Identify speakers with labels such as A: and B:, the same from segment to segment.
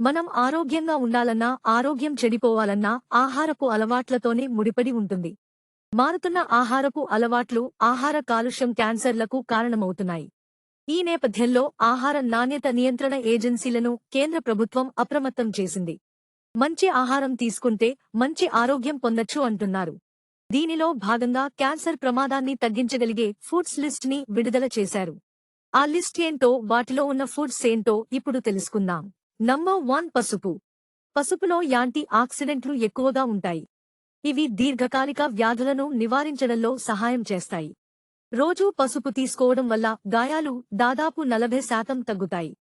A: మనం ఆరోగ్యంగా ఉండాలన్నా ఆరోగ్యం చెడిపోవాలన్నా ఆహారపు అలవాట్లతోనే ముడిపడి ఉంటుంది. మారుతున్న ఆహారపు అలవాట్లు ఆహార కాలుష్యం క్యాన్సర్లకు కారణమవుతున్నాయి. ఈ నేపథ్యంలో ఆహార నాణ్యత నియంత్రణ ఏజెన్సీలను కేంద్ర ప్రభుత్వం అప్రమత్తం చేసింది. మంచి ఆహారం తీసుకుంటే మంచి ఆరోగ్యం పొందొచ్చు అంటున్నారు. దీనిలో భాగంగా క్యాన్సర్ ప్రమాదాన్ని తగ్గించగలిగే ఫుడ్స్ లిస్ట్ని విడుదల చేశారు. ఆ లిస్ట్ ఏంటో వాటిలో ఉన్న ఫుడ్స్ ఏంటో ఇప్పుడు తెలుసుకుందాం. నంబర్ వన్ పసుపు. పసుపులో యాంటీ ఆక్సిడెంట్లు ఎక్కువగా ఉంటాయి. ఇవి దీర్ఘకాలిక వ్యాధులను నివారించడంలో సహాయం చేస్తాయి. రోజూ పసుపు తీసుకోవడం వల్ల గాయాలు దాదాపు నలభై శాతం తగ్గుతాయి.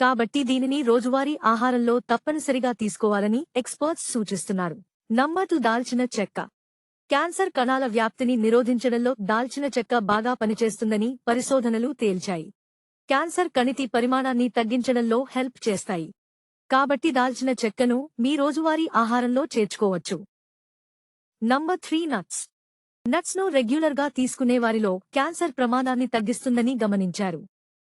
A: కాబట్టి దీనిని రోజువారీ ఆహారంలో తప్పనిసరిగా తీసుకోవాలని ఎక్స్పర్ట్స్ సూచిస్తున్నారు. నమ్మటు దాల్చిన చెక్క. క్యాన్సర్ కణాల వ్యాప్తిని నిరోధించడంలో దాల్చిన చెక్క బాగా పనిచేస్తుందని పరిశోధనలు తేల్చాయి. క్యాన్సర్ కణితి పరిమాణాన్ని తగ్గించడంలో హెల్ప్ చేస్తాయి. కాబట్టి దాల్చిన చెక్కను మీ రోజువారీ ఆహారంలో చేర్చుకోవచ్చు. Number three nuts. నట్స్ను రెగ్యులర్గా తీసుకునే వారిలో క్యాన్సర్ ప్రమాదాన్ని తగ్గిస్తుందని గమనించారు.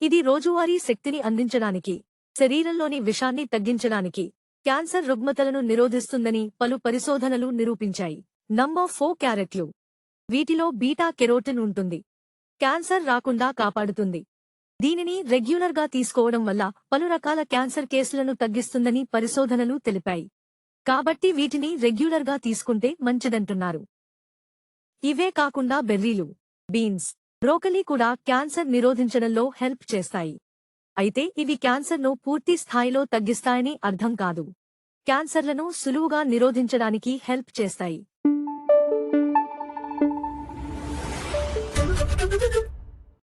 A: ఇది రోజువారీ శక్తిని అందించడానికి శరీరంలోని విషాన్ని తగ్గించడానికి క్యాన్సర్ రుగ్మతలను నిరోధిస్తుందని పలు పరిశోధనలు నిరూపించాయి. నంబర్ ఫోర్ క్యారెట్లు. వీటిలో బీటా కెరోటిన్ ఉంటుంది. క్యాన్సర్ రాకుండా కాపాడుతుంది. దీనిని రెగ్యులర్గా తీసుకోవడం వల్ల పలు రకాల క్యాన్సర్ కేసులను తగ్గిస్తుందని పరిశోధనలు తెలిపాయి. కాబట్టి వీటిని రెగ్యులర్గా తీసుకుంటే మంచిదంటున్నారు. ఇవే కాకుండా బెర్రీలు బీన్స్ బ్రోకలీ కూడా క్యాన్సర్ నిరోధించడంలో హెల్ప్ చేస్తాయి. అయితే ఇవి క్యాన్సర్ను పూర్తి స్థాయిలో తగ్గిస్తాయని అర్థం కాదు. క్యాన్సర్లను సులువుగా నిరోధించడానికి హెల్ప్ చేస్తాయి.